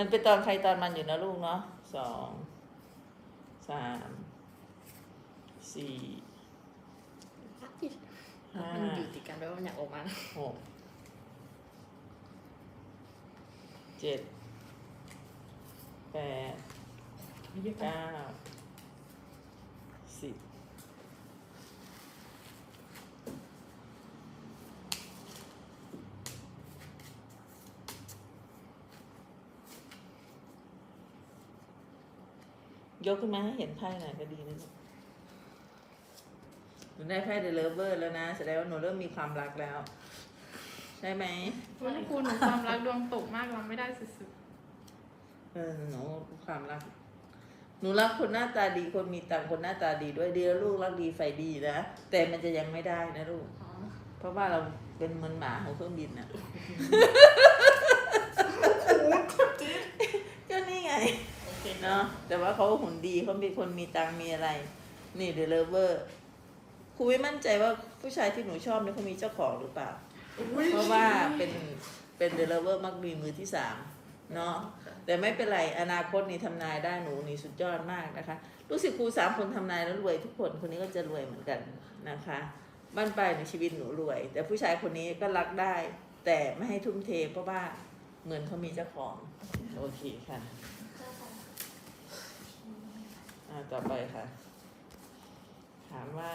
มันเป็นตอนใครตอนมันอยู่นะลูกเนาะสองสามสี่ห้ามันอยู่ติดกันด้วยว่ามันอยากออกมาหกเจ็ดแปดเก้าสิบ ยกขึ้นมาให้เห็นไพ่หน่อยก็ดีนะลูกหนูได้ไพ่เดลเลเวอร์แล้วนะแสดงว่าหนูเริ่มมีความรักแล้ว ใช่ไหมวันนี้คุณหนูความรักดวงตกมากเราไม่ได้สุดเออหนูความรัก หนูรักคนหน้าตาดีคนมีตังค์คนหน้าตาดีด้วยดีแล้วลูกรักดีไฟดีนะ แต่มันจะยังไม่ได้นะลูกอ๋อเพราะว่าเราเป็นเหมือนหมาของเครื่องบินน่ะ ก็นี่ไง โอเค เนาะ แต่ว่าเขาหุ่นดีเขาเป็นคนมีตังค์มีอะไร นี่เดลเวอร์ครูไม่มั่นใจว่าผู้ชายที่หนูชอบเนี่ยเขามีเจ้าของหรือเปล่า เพราะว่าเป็นเป็นเดลเวอร์มักมีมือที่สามเนาะแต่ไม่เป็นไรอนาคตนี่ทำนายได้หนูนี่สุดยอดมากนะคะรู้สึกครูสามคนทำนายแล้วรวยทุกคนคนนี้ก็จะรวยเหมือนกันนะคะบ้านปลายในชีวิตหนูรวย แต่ผู้ชายคนนี้ก็รักได้ แต่ไม่ให้ทุ่มเทเพราะว่าเงินเขามีเจ้าของ โอเคค่ะอ่า ต่อไปค่ะ ถามว่า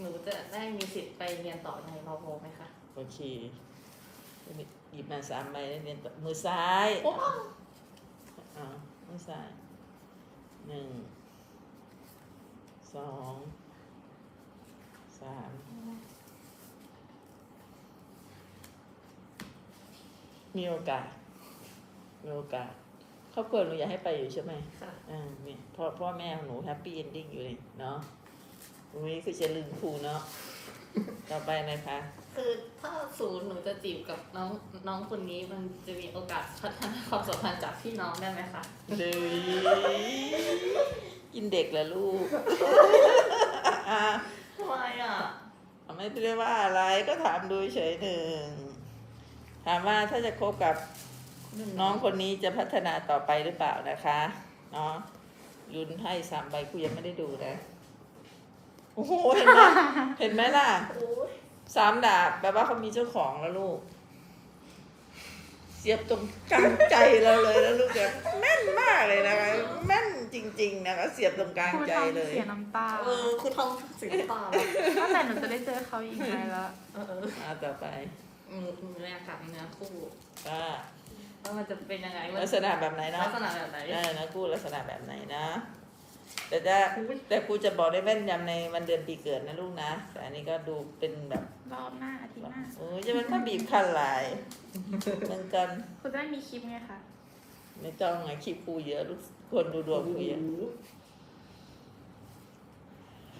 หนูจะได้มีสิทธิ์ไปเรียนต่อในมอโไหมคะ โอเคหยิบมาสามใบแล้วเรียนต่อมือซ้ายโอ้อ่ามือซ้ายหนึ่งสองสามมีโอกาสมีโอกาส ครอบครัวหนูอยากให้ไปอยู่ใช่ไหมค่ะอ่าเนี่ยพ่อพ่อแม่ของหนูแฮปปี้เอนดิ้งอยู่เลยเนาะตรงนี้คือจะลืมครูเนาะต่อไปนะคะ คือถ้าศูนย์หนูจะจีบกับน้องน้องคนนี้มันจะมีโอกาสพัฒนาความสัมพันธ์จากพี่น้องได้ไหมคะเลยกินเด็กแล้วลูกทำไมอะไม่ได้ว่าอะไรก็ถามดูเฉยหนึ่งถามว่าถ้าจะคบกับ น้องคนนี้จะพัฒนาต่อไปหรือเปล่านะคะเนาะยุนให้สามใบคุยังไม่ได้ดูนะโอ้โหเห็นไหมเห็นไหมล่ะโอ้ยสามดาบแปลว่าเขามีเจ้าของแล้วลูก เสียบตรงกลางใจเราเลยแล้วลูกแบบแม่นมากเลยนะคะแม่นจริง ๆ นะคะ เสียบตรงกลางๆครูใจทำเลยเสียน้ำตาเออคือทำสิงตาแบบตั้งแต่หนูจะได้เจอเขาอีกไหมละเออเอออ่าต่อไปอืมอืมเรียกกับเนื้อคู่ว่า ว่ามันจะเป็นยังไงมันลักษณะแบบไหนเนาะลักษณะแบบไหนเออนะกูลักษณะแบบไหนนะ แต่จะแต่กูจะบอกได้แม่นยำในวันเดือนปีเกิดนะลูกนะ แต่อันนี้ก็ดูเป็นแบบรอบหน้าอาทิตย์หน้าโอ้ยจะเป็นมาบีบคันหลายเหมือนกันคุณจะได้มีคลิปไงคะไม่ต้องไงคลิปกูเยอะลูกคนดูดวงกูเยอะ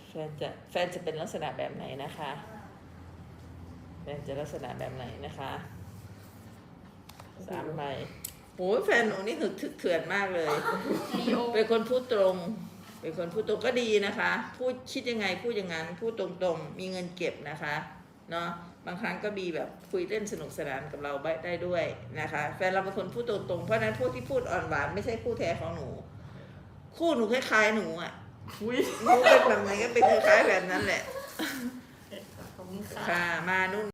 แฟนจะแฟนจะเป็นลักษณะแบบไหนนะคะแฟนจะลักษณะแบบไหนนะคะ สามใบโอ้ยแฟนหนูนี่ถึกถึกเถื่อนมากเลย เป็นคนพูดตรง เป็นคนพูดตรงก็ดีนะคะ พูดคิดยังไงพูดอย่างนั้นพูดตรงๆ มีเงินเก็บนะคะ เนาะบางครั้งก็มีแบบคุยเล่นสนุกสนานกับเราได้ด้วยนะคะ แฟนเราเป็นคนพูดตรงๆ เพราะนั้นพวกที่พูดอ่อนหวานไม่ใช่คู่แท้ของหนู คู่หนูคล้ายๆหนูอะหนูเป็นแบบไหนก็เป็นคล้ายๆแบบนั้นแหละค่ะมานุ่น